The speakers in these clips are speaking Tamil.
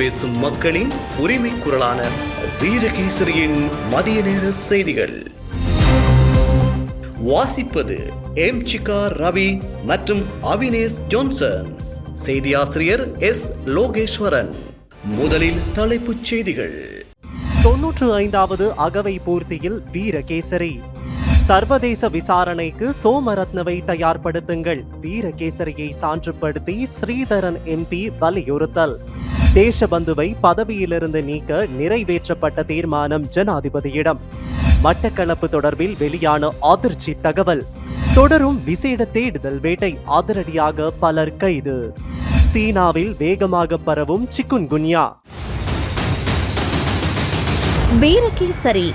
பேசும் மக்களின் உரிமை குரலான வீரகேசரியின் மதிய நேர செய்திகள். வாசிப்பது எம் சிகா ரவி மற்றும் அவினேஷ் ஜோன்சன். செய்தியாசிரியர் எஸ் லோகேஸ்வரன். முதலில் தலைப்புச் செய்திகள். தொன்னூற்று ஐந்தாவது அகவை பூர்த்தியில் வீரகேசரி. சர்வதேச விசாரணைக்கு சோமரத்னவை தயார்படுத்துங்கள். வீரகேசரியை சான்றுபடுத்தி ஸ்ரீதரன் எம்பி வலியுறுத்தல். தேசபந்துவை பதவியிலிருந்து நீக்க நிறைவேற்றப்பட்ட தீர்மானம் ஜனாதிபதியிடம். மட்டக்களப்பு தொடர்பில் வெளியான அதிர்ச்சி தகவல். தொடரும் விசேட தேடுதல் வேட்டை அதிரடியாக பலர் கைது. சீனாவில் வேகமாக பரவும் சிக்குன்குன்யா. வீரகேசரி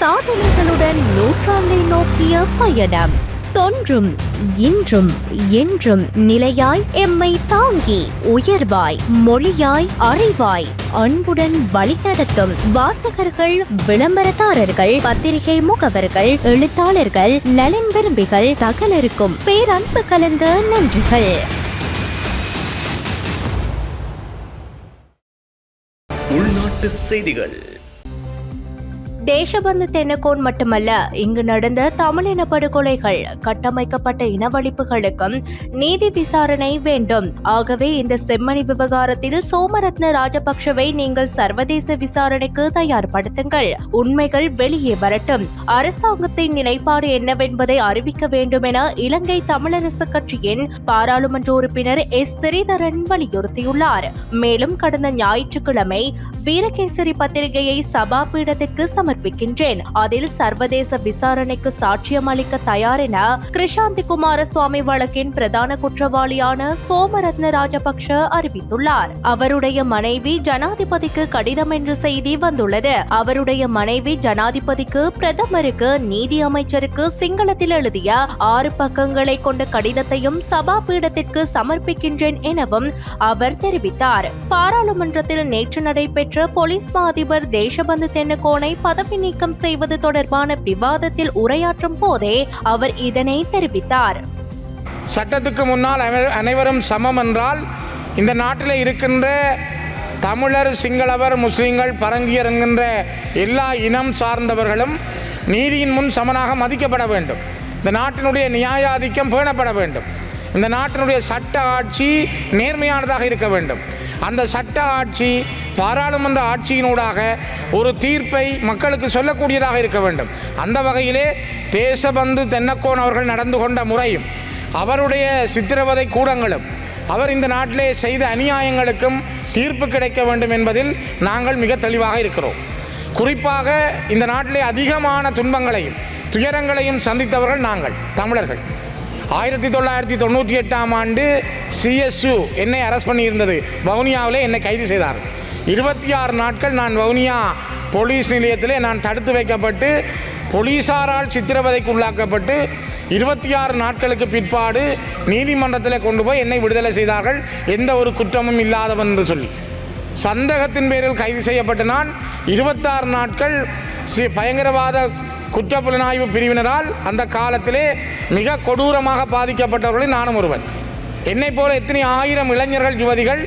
சாதனைகளுடன் நூற்றாண்டை நோக்கிய பயணம். தொன்றும் இன்றும் என்றும் நிலையாய் எம்மை தாங்கி உயர்வாய் மொழியாய் அறிவாய் அன்புடன் வழிநடத்தும் வாசகர்கள் விளம்பரதாரர்கள் பத்திரிகை முகவர்கள் எழுத்தாளர்கள் நலன் விரும்பிகள் சகலருக்கும் பேரன்பு கலந்த நன்றிகள். உள்நாட்டு செய்திகள். தேசபந்து தென்னக்கோன் மட்டுமல்ல இங்கு நடந்த தமிழ் இன படுகொலைகள் கட்டமைக்கப்பட்ட இனவழிப்புகளுக்கும் நீதி விசாரணை வேண்டும். ஆகவே இந்த செம்மணி விவகாரத்தில் சோமரத்ன ராஜபக்ஷவை நீங்கள் சர்வதேச விசாரணைக்கு தயார்படுத்துங்கள். உண்மைகள் வெளியே வரட்டும். அரசாங்கத்தின் நிலைப்பாடு என்னவென்பதை அறிவிக்க வேண்டும் என இலங்கை தமிழரசு கட்சியின் பாராளுமன்ற உறுப்பினர் எஸ். ஸ்ரீதரன் வலியுறுத்தியுள்ளார். மேலும் கடந்த ஞாயிற்றுக்கிழமை வீரகேசரி பத்திரிகையை சபாபீடத்திற்கு சமர்ப்பிக்கின்றேன். அதில் சர்வதேச விசாரணைக்கு சாட்சியம் அளிக்க தயார் என கிருஷாந்தி குமாரசுவாமி வழக்கின் பிரதான குற்றவாளியான சோமரத்ன ராஜபக்ஷ அறிவித்துள்ளார். அவருடைய மனைவி ஜனாதிபதிக்கு கடிதம் என்ற செய்தி வந்துள்ளது. அவருடைய மனைவி ஜனாதிபதிக்கு பிரதமருக்கு நீதி அமைச்சருக்கு சிங்களத்தில் எழுதிய ஆறு பக்கங்களை கொண்ட கடிதத்தையும் சபாபீடத்திற்கு சமர்ப்பிக்கின்றேன் எனவும் அவர் தெரிவித்தார். பாராளுமன்றத்தில் நேற்று நடைபெற்ற போலீஸ் அதிபர் தேசபந்து தென்னகோனை பதவி நீக்கம் செய்வது தொடர்பான விவாதத்தில் உரையாற்றும் போதே அவர் இதனை தெரிவித்தார். சட்டத்துக்கு முன்னால் அனைவரும் சமம் என்றால் இந்த நாட்டில் இருக்கின்ற தமிழர் சிங்களவர் முஸ்லீம்கள் பரங்கியர் என்கின்ற எல்லா இனம் சார்ந்தவர்களும் நீதியின் முன் சமனாக மதிக்கப்பட வேண்டும். இந்த நாட்டினுடைய நியாயாதிக்கம் பேணப்பட வேண்டும். இந்த நாட்டினுடைய சட்ட ஆட்சி நேர்மையானதாக இருக்க வேண்டும். அந்த சட்ட ஆட்சி பாராளுமன்ற ஆட்சியினூடாக ஒரு தீர்ப்பை மக்களுக்கு சொல்லக்கூடியதாக இருக்க வேண்டும். அந்த வகையிலே தேசபந்து தென்னக்கோன் அவர்கள் நடந்து கொண்ட முறையும் அவருடைய சித்திரவதை கூடங்களும் அவர் இந்த நாட்டிலே செய்த அநியாயங்களுக்கும் தீர்ப்பு கிடைக்க வேண்டும் என்பதில் நாங்கள் மிக தெளிவாக இருக்கிறோம். குறிப்பாக இந்த நாட்டிலே அதிகமான துன்பங்களையும் துயரங்களையும் சந்தித்தவர்கள் நாங்கள் தமிழர்கள். ஆயிரத்தி தொள்ளாயிரத்தி தொண்ணூற்றி எட்டாம் ஆண்டு சிஎஸ்யு என்னை அரெஸ்ட் பண்ணியிருந்தது. வவுனியாவில் என்னை கைது செய்தார். இருபத்தி ஆறு நாட்கள் நான் வவுனியா போலீஸ் நிலையத்தில் நான் தடுத்து வைக்கப்பட்டு போலீசாரால் சித்திரவதைக்கு உள்ளாக்கப்பட்டு இருபத்தி ஆறு நாட்களுக்கு பிற்பாடு நீதிமன்றத்தில் கொண்டு போய் என்னை விடுதலை செய்தார்கள். எந்த ஒரு குற்றமும் இல்லாதவன் என்று சொல்லி. சந்தேகத்தின் பேரில் கைது செய்யப்பட்ட நான் இருபத்தாறு நாட்கள் சி பயங்கரவாத குற்றப்புலனாய்வு பிரிவினரால் அந்த காலத்திலே மிக கொடூரமாக பாதிக்கப்பட்டவர்களில் நானும் ஒருவன். என்னை போல எத்தனை ஆயிரம் இளைஞர்கள் யுவதிகள்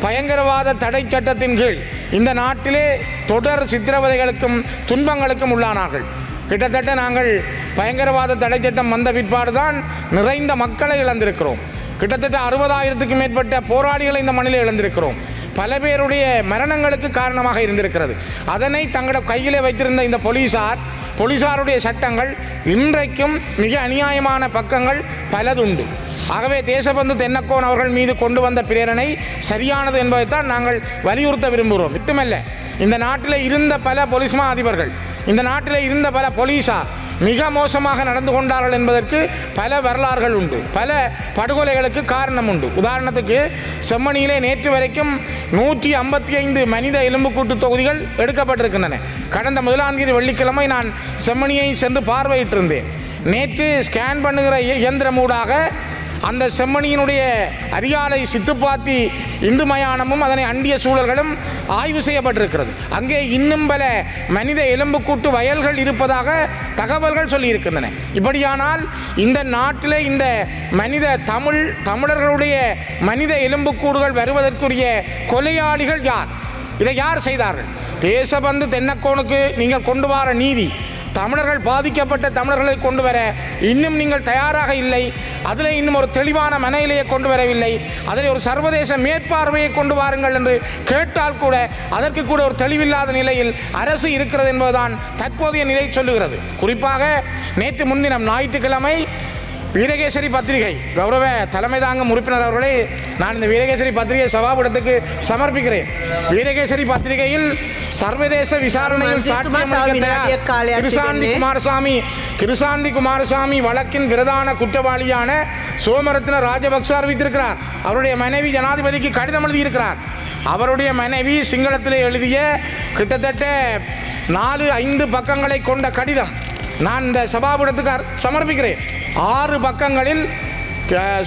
பயங்கரவாத தடை சட்டத்தின் கீழ் இந்த நாட்டிலே தொடர் சித்திரவதைகளுக்கும் துன்பங்களுக்கும் உள்ளானார்கள். கிட்டத்தட்ட நாங்கள் பயங்கரவாத தடை சட்டம் வந்த பிற்பாடுதான் நிறைந்த மக்களை இழந்திருக்கிறோம். கிட்டத்தட்ட அறுபதாயிரத்துக்கும் மேற்பட்ட போராளிகளை இந்த மண்ணில் இழந்திருக்கிறோம். பல பேருடைய மரணங்களுக்கு காரணமாக இருந்திருக்கிறது. அதனை தங்களோட கையிலே வைத்திருந்த இந்த போலீசார் போலீசாருடைய சட்டங்கள் இன்றைக்கும் மிக அநியாயமான பக்கங்கள் பலதுண்டு. ஆகவே தேசபந்து தென்னக்கோன் அவர்கள் மீது கொண்டு வந்த பிரேரணை சரியானது என்பதைத்தான் நாங்கள் வலியுறுத்த விரும்புகிறோம். மட்டுமல்ல இந்த நாட்டில் இருந்த பல போலீஸ்மா அதிபர்கள் இந்த நாட்டில் இருந்த பல போலீசார் மிக மோசமாக நடந்து கொண்டார்கள் என்பதற்கு பல வரலாறுகள் உண்டு. பல படுகொலைகளுக்கு காரணம் உண்டு. உதாரணத்துக்கு செம்மணியிலே நேற்று வரைக்கும் நூற்றி ஐம்பத்தி ஐந்து மனித எலும்புக்கூட்டு தொகுதிகள் எடுக்கப்பட்டிருக்கின்றன. கடந்த முதலாம் தேதி வெள்ளிக்கிழமை நான் செம்மணியை சென்று பார்வையிட்டிருந்தேன். நேற்று ஸ்கேன் பண்ணுகிற இயந்திரமூடாக அந்த செம்மணியினுடைய அரியாலை சித்துப்பாத்தி இந்து மயானமும் அதனை அண்டிய சூழல்களும் ஆய்வு செய்யப்பட்டிருக்கிறது. அங்கே இன்னும் பல மனித எலும்புக்கூட்டு வயல்கள் இருப்பதாக தகவல்கள் சொல்லியிருக்கின்றன. இப்படியானால் இந்த நாட்டில் இந்த மனித தமிழ் தமிழர்களுடைய மனித எலும்புக்கூடுகள் வருவதற்குரிய கொலையாளிகள் யார்? இதை யார் செய்தார்கள்? தேசபந்து தென்னக்கோனுக்கு நீங்கள் கொண்டு வர நீதி தமிழர்கள் பாதிக்கப்பட்ட தமிழர்களை கொண்டு வர இன்னும் நீங்கள் தயாராக இல்லை. அதில் இன்னும் ஒரு தெளிவான மனநிலையை கொண்டு வரவில்லை. அதில் ஒரு சர்வதேச மேற்பார்வையை கொண்டு வாருங்கள் என்று கேட்டால் கூட அதற்கு கூட ஒரு தெளிவில்லாத நிலையில் அரசு இருக்கிறது என்பதுதான் தற்போதைய நிலை சொல்லுகிறது. குறிப்பாக நேற்று முன்தினம் ஞாயிற்றுக்கிழமை வீரகேசரி பத்திரிகை. கௌரவ தலைமை தாங்கும் உறுப்பினர் அவர்களே நான் இந்த வீரகேசரி பத்திரிகை சபாபடத்துக்கு சமர்ப்பிக்கிறேன். வீரகேசரி பத்திரிகையில் சர்வதேச விசாரணையில் கிருசாந்தி குமாரசாமி. கிருசாந்தி குமாரசாமி வழக்கின் பிரதான குற்றவாளியான சோமரத்ன ராஜபக்ச அறிவித்திருக்கிறார். அவருடைய மனைவி ஜனாதிபதிக்கு கடிதம் எழுதியிருக்கிறார். அவருடைய மனைவி சிங்களத்தில் எழுதிய கிட்டத்தட்ட நாலு ஐந்து பக்கங்களை கொண்ட கடிதம். நான் இந்த சபாபுடத்துக்கு அர்- சமர்ப்பிக்கிறேன். ஆறு பக்கங்களில்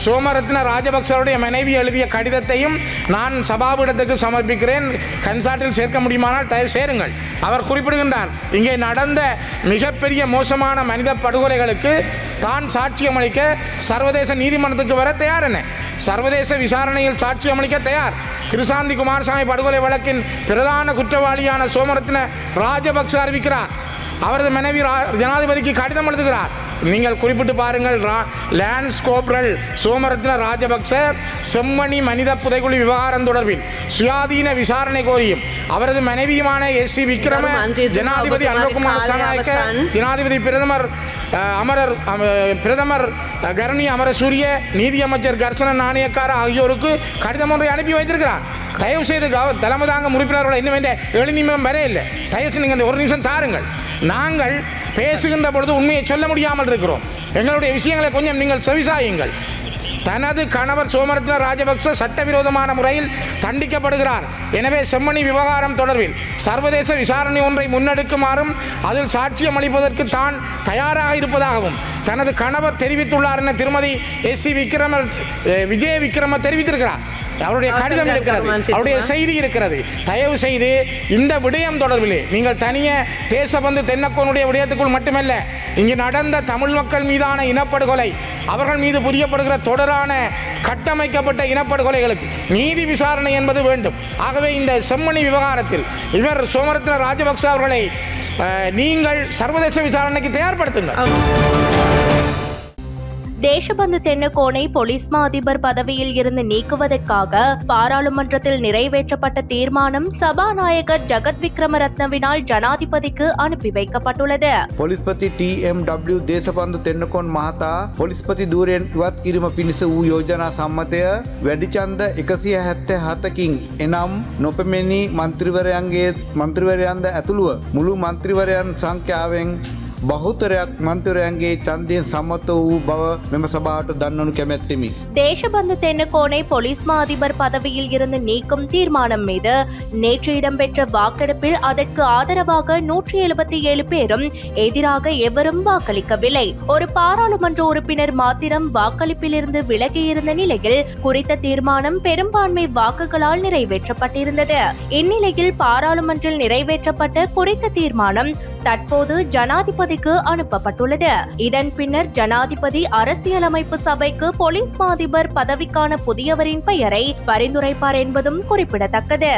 சோமரத்ன ராஜபக்சருடைய மனைவி எழுதிய கடிதத்தையும் நான் சபாபீடத்துக்கு சமர்ப்பிக்கிறேன். கன்சாட்டில் சேர்க்க முடியுமானால் தயவு சேருங்கள். அவர் குறிப்பிடுகின்றார் இங்கே நடந்த மிகப்பெரிய மோசமான மனித படுகொலைகளுக்கு தான் சாட்சியம் அளிக்க சர்வதேச நீதிமன்றத்துக்கு வர தயார் என்ன? சர்வதேச விசாரணையில் சாட்சியம் அளிக்க தயார். கிருசாந்தி குமாரசாமி படுகொலை வழக்கின் பிரதான குற்றவாளியான சோமரத்ன ராஜபக்ச அறிவிக்கிறார். அவரது மனைவி ஜனாதிபதிக்கு கடிதம் எழுதுகிறார். நீங்கள் குறிப்பிட்டு பாருங்கள் ரா- லான்ஸ் கோப்ரல் சோமரத்ன ராஜபக்ச செம்மணி மனித புதைகுழி விவகாரம் தொடர்பில் சுயாதீன விசாரணை கோரியும். அவரது மனைவியுமான எஸ் சி விக்ரம ஜனாதிபதி அன்பகுமார் சனாயக்க. ஜனாதிபதி பிரதமர் அமரர் அம- பிரதமர் கருணி அமரசூரிய நீதியமைச்சர் கர்சன நாணயக்கார ஆகியோருக்கு கடிதம் ஒன்றை அனுப்பி வைத்திருக்கிறார். தயவு செய்து தலைமதாங்க உறுப்பினர்கள் உறுப்பினர்களை இன்னும் வேண்டிய ஏழு நிமிடம் தயவு செய்து நீங்கள் ஒரு நிமிஷம் தாருங்கள். நாங்கள் பேசுகின்ற பொழுது உண்மையை சொல்ல முடியாமல் இருக்கிறோம். எங்களுடைய விஷயங்களை கொஞ்சம் நீங்கள் செவிசாயுங்கள். தனது கணவர் சோமரத்ன ராஜபக்ச சட்டவிரோதமான முறையில் தண்டிக்கப்படுகிறார். எனவே செம்மணி விவகாரம் தொடர்பில் சர்வதேச விசாரணை ஒன்றை முன்னெடுக்குமாறும் அதில் சாட்சியம் அளிப்பதற்கு தான் தயாராக இருப்பதாகவும் தனது கணவர் தெரிவித்துள்ளார் என திருமதி எஸ் சி விக்ரம விஜய விக்ரம தெரிவித்திருக்கிறார். அவருடைய கடிதம் இருக்கிறது அவருடைய செய்தி இருக்கிறது. தயவு செய்து இந்த விடயம் தொடர்பிலே நீங்கள் தனியே தேசபந்து தென்னக்கோனுடைய விடயத்துக்குள் மட்டுமல்ல இங்கு நடந்த தமிழ் மக்கள் மீதான இனப்படுகொலை அவர்கள் மீது புரியப்படுகிற தொடரான கட்டமைக்கப்பட்ட இனப்படுகொலைகளுக்கு நீதி விசாரணை என்பது வேண்டும். ஆகவே இந்த செம்மணி விவகாரத்தில் இவர் சோமரத்ன ராஜபக்ச அவர்களை நீங்கள் சர்வதேச விசாரணைக்கு தயார்படுத்துங்கள். தேசபந்து தென்னக்கோனை போலீஸ் மா அதிபர் பதவியில் இருந்து நீக்குவதற்காக பாராளுமன்றத்தில் நிறைவேற்றப்பட்ட தீர்மானம் சபாநாயகர் ஜகத் விக்ரமரத்னவினால் ஜனாதிபதிக்கு அனுப்பி வைக்கப்பட்டுள்ளது පොලිස්පති TMW දේශපන්දු තෙන්නකොන් මහතා පොලිස්පති දූරයෙන් ඉවත් කිරීම පිණිස වූ යෝජනා සම්මතය වැඩිචන්ද එකසිය හැත්ත හතකින් එනම් නොපෙමෙනි මන්ත්‍රිවරයන්ගේ මන්ත්‍රිවරයන්ද ඇතුළුව මුළු මන්ත්‍රිවරයන් සංඛ්‍යාවෙන් බහුතරයක් මන්ත්‍රයන්ගේ චන්දයෙන් සම්මත වූ බව මෙම සභාට දන්නනු කැමැත්තෙමි. தேசபந்து தென்னக்கோனை போலீஸ் மா அதிபர் பதவியில் இருந்து நீக்கும் தீர்மானம் மீது நேற்று இடம்பெற்ற வாக்கெடுப்பில் அதற்கு ஆதரவாக நூற்றி எழுபத்தி ஏழு பேரும் எதிராக எவரும் வாக்களிக்கவில்லை ஒரு பாராளுமன்ற உறுப்பினர் மாத்திரம் வாக்களிப்பிலிருந்து விலகியிருந்த நிலையில் குறித்த தீர்மானம் பெரும்பான்மை வாக்குகளால் நிறைவேற்றப்பட்டிருந்தது இந்நிலையில் பாராளுமன்றில் நிறைவேற்றப்பட்ட குறித்த தீர்மானம் தற்போது ஜனாதிபதிக்கு அனுப்பப்பட்டுள்ளது. இதன் பின்னர் ஜனாதிபதி அரசியலமைப்பு சபைக்கு போலீஸ் மாதிபர் பதவிக்கான புதியவரின் பெயரை பரிந்துரைப்பார் என்பதும் குறிப்பிடத்தக்கது.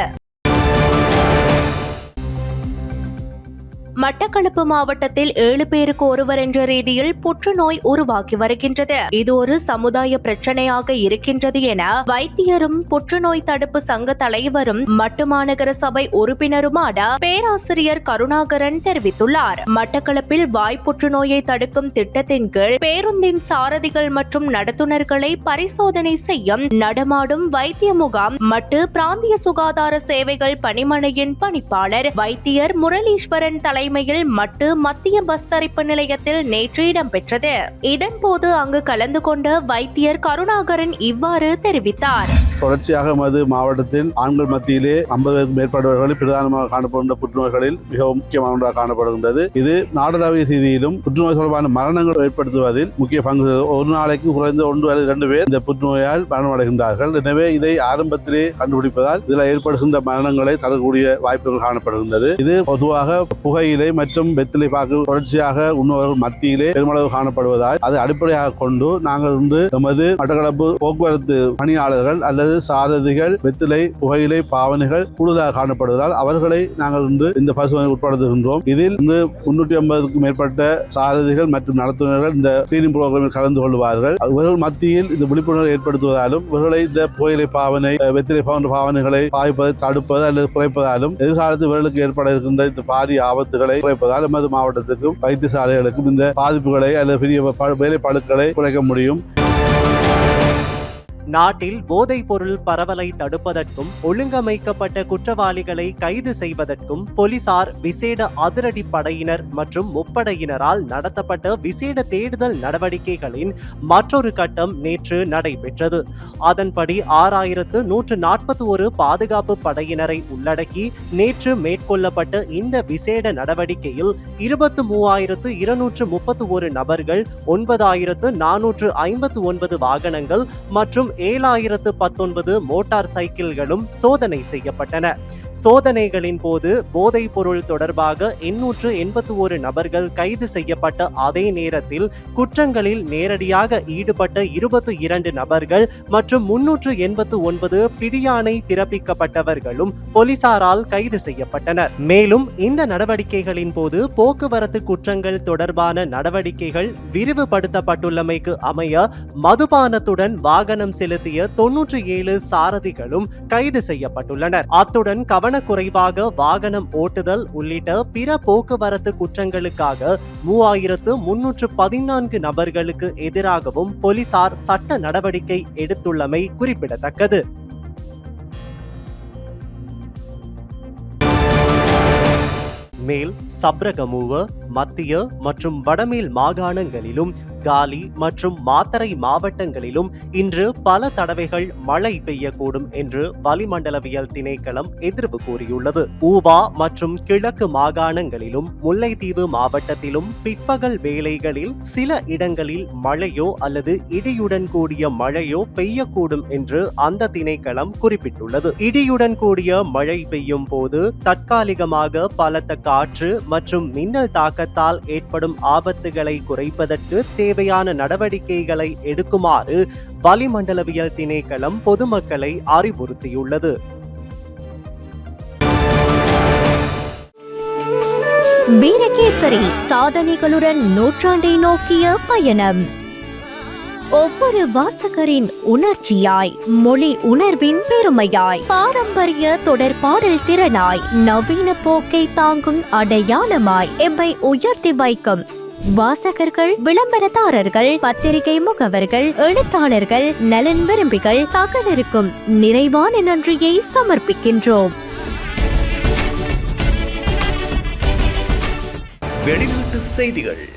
மட்டக்களப்பு மாவட்டத்தில் ஏழு பேருக்கு ஒருவர் என்ற ரீதியில் புற்றுநோய் உருவாகி வருகின்றது. இது ஒரு சமுதாய பிரச்சனையாக இருக்கின்றது என வைத்தியரும் புற்றுநோய் தடுப்பு சங்க தலைவரும் மட்டு மாநகர சபை உறுப்பினருமான பேராசிரியர் கருணாகரன் தெரிவித்துள்ளார். மட்டக்களப்பில் வாய் புற்றுநோயை தடுக்கும் திட்டத்தின் கீழ் பேருந்தின் சாரதிகள் மற்றும் நடத்துனர்களை பரிசோதனை செய்யும் நடமாடும் வைத்திய முகாம் மட்டு பிராந்திய சுகாதார சேவைகள் பணிமனையின் பணிப்பாளர் வைத்தியர் முரளீஸ்வரன் தலை தலைமையில் மட்டு மத்திய பஸ் தரிப்பு நிலையத்தில் நேற்று இடம்பெற்றது. இதன்போது அங்கு கலந்து கொண்ட வைத்தியர் கருணாகரன் இவ்வாறு தெரிவித்தார். தொடர்ச்சியாக மது மாவட்டத்தில் ஆண்கள் மத்தியிலே ஐம்பதுக்கும் மேற்பட்டவர்களில் பிரதானமாக காணப்படுகின்ற புற்றுநோய்களில் மிகவும் முக்கியமான ஒன்றாக காணப்படுகின்றது. இது நாடளாவிய ரீதியிலும் புற்றுநோய் தொடர்பான மரணங்கள் ஏற்படுத்துவதில் முக்கிய பங்கு ஒரு நாளைக்கு குறைந்த ஒன்று அல்லது இரண்டு பேர் இந்த புற்றுநோயால் மரணமடைகின்றார்கள். எனவே இதை ஆரம்பத்திலே கண்டுபிடிப்பதால் இதில் ஏற்படுகின்ற மரணங்களை தரக்கூடிய வாய்ப்புகள் காணப்படுகின்றது. இது பொதுவாக புகை புகையிலை மற்றும் வெத்திலை பாக்கு தொடர்ச்சியாக உண்ணவர்கள் மத்தியிலே பெருமளவு காணப்படுவதால் அதை அடிப்படையாக கொண்டு நாங்கள் இன்று எமது மட்டக்களப்பு போக்குவரத்து பணியாளர்கள் அல்லது சாரதிகள் வெத்திலை புகையிலை பாவனைகள் கூடுதலாக காணப்படுவதால் அவர்களை நாங்கள் இன்று இந்த பரிசோதனை உட்படுத்துகின்றோம். இதில் இன்று முன்னூற்றி ஐம்பதுக்கும் மேற்பட்ட சாரதிகள் மற்றும் நடத்துனர்கள் இந்த கிளீனிங் புரோகிராமில் கலந்து கொள்வார்கள். இவர்கள் மத்தியில் இந்த விழிப்புணர்வு ஏற்படுத்துவதாலும் இவர்களை இந்த புகையிலை பாவனை வெத்திலை போன்ற பாவனைகளை பாய்ப்பதை தடுப்பது அல்லது குறைப்பதாலும் எதிர்காலத்தில் இவர்களுக்கு ஏற்பட இருக்கின்ற இந்த பாரிய ஆபத்துகள் குறைப்பதால் எமது மாவட்டத்துக்கும் வைத்தியசாலைகளுக்கும் இந்த பாதிப்புகளை அல்லது பெரிய வேலைப்பாடுகளை குறைக்க முடியும். நாட்டில் போதைப் பொருள் பரவலை தடுப்பதற்கும் ஒழுங்கமைக்கப்பட்ட குற்றவாளிகளை கைது செய்வதற்கும் போலீசார் விசேட அதிரடி படையினர் மற்றும் முப்படையினரால் நடத்தப்பட்ட விசேட தேடுதல் நடவடிக்கைகளின் மற்றொரு கட்டம் நேற்று நடைபெற்றது. அதன்படி ஆறாயிரத்து நூற்று நாற்பத்தி ஒரு பாதுகாப்பு படையினரை உள்ளடக்கி நேற்று மேற்கொள்ளப்பட்ட இந்த விசேட நடவடிக்கையில் இருபத்து மூவாயிரத்து இருநூற்று முப்பத்து ஒரு நபர்கள் ஒன்பதாயிரத்து நானூற்று ஐம்பத்து ஒன்பது வாகனங்கள் மற்றும் ஏழாயிரத்து பத்தொன்பது மோட்டார் சைக்கிள்களும் சோதனை செய்யப்பட்டன. சோதனைகளின் போது போதைப் பொருள் தொடர்பாக எண்ணூற்று எண்பத்தி ஒரு நபர்கள் கைது செய்யப்பட்ட அதே நேரத்தில் குற்றங்களில் நேரடியாக ஈடுபட்ட இருபத்தி இரண்டு நபர்கள் மற்றும் முன்னூற்று எண்பத்து ஒன்பது பிடியாணை பிறப்பிக்கப்பட்டவர்களும் போலீசாரால் கைது செய்யப்பட்டனர். மேலும் இந்த நடவடிக்கைகளின் போது போக்குவரத்து குற்றங்கள் தொடர்பான நடவடிக்கைகள் விரிவுபடுத்தப்பட்டுள்ளமைக்கு அமைய மதுபானத்துடன் வாகனம் செலுத்திய தொன்னூற்றி ஏழு சாரதிகளும் கைது செய்யப்பட்டுள்ளனர். அத்துடன் கவனக்குறைவாக வாகனம் ஓட்டுதல் உள்ளிட்ட பிற போக்குவரத்து குற்றங்களுக்காக மூவாயிரத்து முன்னூற்று பதினான்கு நபர்களுக்கு எதிராகவும் போலீசார் சட்ட நடவடிக்கை எடுத்துள்ளமை குறிப்பிடத்தக்கது. மேல் சப்ரகமுவ மத்திய மற்றும் வடமேல் மாகாணங்களிலும் காலி மற்றும் மாத்தரை மாவட்டங்களிலும் இன்று பல தடவைகள் மழை பெய்யக்கூடும் என்று வளிமண்டலவியல் திணைக்களம் எதிர்ப்பு கூறியுள்ளது. ஊவா மற்றும் கிழக்கு மாகாணங்களிலும் முல்லைத்தீவு மாவட்டத்திலும் பிற்பகல் வேளைகளில் சில இடங்களில் மழையோ அல்லது இடியுடன் கூடிய மழையோ பெய்யக்கூடும் என்று அந்த திணைக்களம் குறிப்பிட்டுள்ளது. இடியுடன் கூடிய மழை பெய்யும் போது தற்காலிகமாக பலத்த காற்று மற்றும் மின்னல் தாக்கத்தால் ஏற்படும் ஆபத்துகளை குறைப்பதற்கு தேவையான நடவடிக்கைகளை எடுக்குமாறு வளிமண்டலவியல் திணைக்களம் பொதுமக்களை அறிவுறுத்தியுள்ளது. வீரகேசரி சாதனைகளுடன் நூற்றாண்டை நோக்கிய பயணம். ஒவ்வொரு வாசகரின் உணர்ச்சியாய் மொழி உணர்வின் பெருமையாய் பாரம்பரிய தொடர்பாடல் திறனாய் நவீன போக்கை தாங்கும் அடையாளமாய் எம்மை உயர்த்தி வைக்கும் வாசகர்கள் விளம்பரதாரர்கள் பத்திரிகை முகவர்கள் எழுத்தாளர்கள் நலன் விரும்பிகள் சகலருக்கும் நிறைவான நன்றியை சமர்ப்பிக்கின்றோம். வெளிநாட்டு செய்திகள்.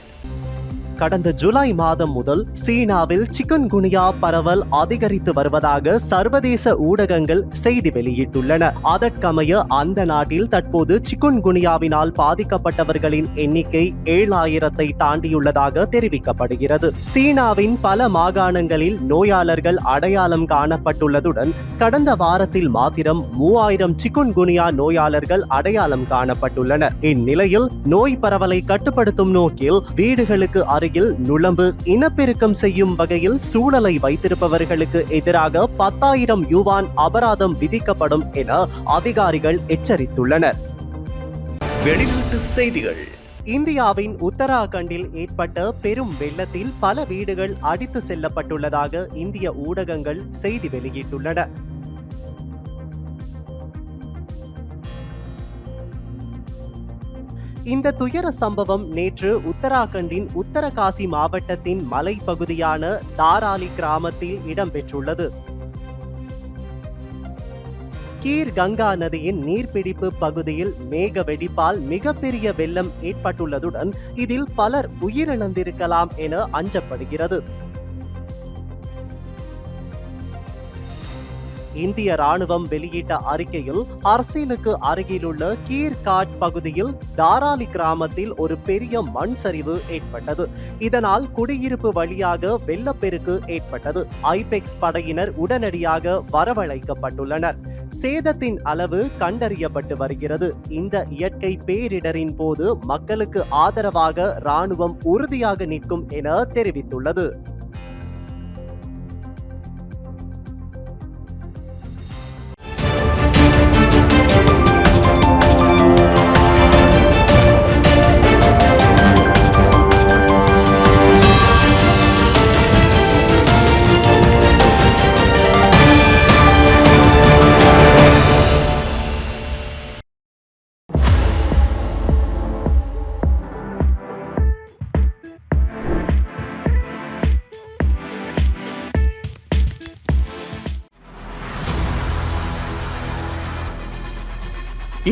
கடந்த ஜூலை மாதம் முதல் சீனாவில் சிக்கன் குனியா பரவல் அதிகரித்து வருவதாக சர்வதேச ஊடகங்கள் செய்தி வெளியிட்டுள்ளன. அதற்கமைய அந்த நாட்டில் தற்போது சிக்குன் குனியாவினால் பாதிக்கப்பட்டவர்களின் எண்ணிக்கை ஏழாயிரத்தை தாண்டியுள்ளதாக தெரிவிக்கப்படுகிறது. சீனாவின் பல மாகாணங்களில் நோயாளர்கள் அடையாளம் காணப்பட்டுள்ளதுடன் கடந்த வாரத்தில் மாத்திரம் மூவாயிரம் சிக்குன் குனியா நோயாளர்கள் அடையாளம் காணப்பட்டுள்ளனர். இந்நிலையில் நோய் பரவலை கட்டுப்படுத்தும் நோக்கில் வீடுகளுக்கு அருகில் நுளம்பு இனப்பெருக்கம் செய்யும் வகையில் சூழலை வைத்திருப்பவர்களுக்கு எதிராக பத்தாயிரம் யுவான் அபராதம் விதிக்கப்படும் என அதிகாரிகள் எச்சரித்துள்ளனர். வெளிநாட்டு செய்திகள். இந்தியாவின் உத்தராகண்டில் ஏற்பட்ட பெரும் வெள்ளத்தில் பல வீடுகள் அடித்து செல்லப்பட்டுள்ளதாக இந்திய ஊடகங்கள் செய்தி வெளியிட்டுள்ளன. இந்த துயர சம்பவம் நேற்று உத்தராகண்டின் உத்தரகாசி மாவட்டத்தின் மலைப்பகுதியான தாராலி கிராமத்தில் இடம்பெற்றுள்ளது. கீர் கங்கா நதியின் நீர்பிடிப்பு பகுதியில் மேக வெடிப்பால் மிகப்பெரிய வெள்ளம் ஏற்பட்டுள்ளதுடன் இதில் பலர் உயிரிழந்திருக்கலாம் என அஞ்சப்படுகிறது. இந்திய ராணுவம் வெளியிட்ட அறிக்கையில் ஹர்சீலுக்கு அருகிலுள்ள கீர்காட் பகுதியில் தாராலி கிராமத்தில் ஒரு பெரிய மண் சரிவு ஏற்பட்டது. இதனால் குடியிருப்பு வழியாக வெள்ளப்பெருக்கு ஏற்பட்டது. ஐபெக்ஸ் படையினர் உடனடியாக வரவழைக்கப்பட்டுள்ளனர். சேதத்தின் அளவு கண்டறியப்பட்டு வருகிறது. இந்த இயற்கை பேரிடரின் போது மக்களுக்கு ஆதரவாக ராணுவம் உறுதியாக நிற்கும் என தெரிவித்துள்ளது.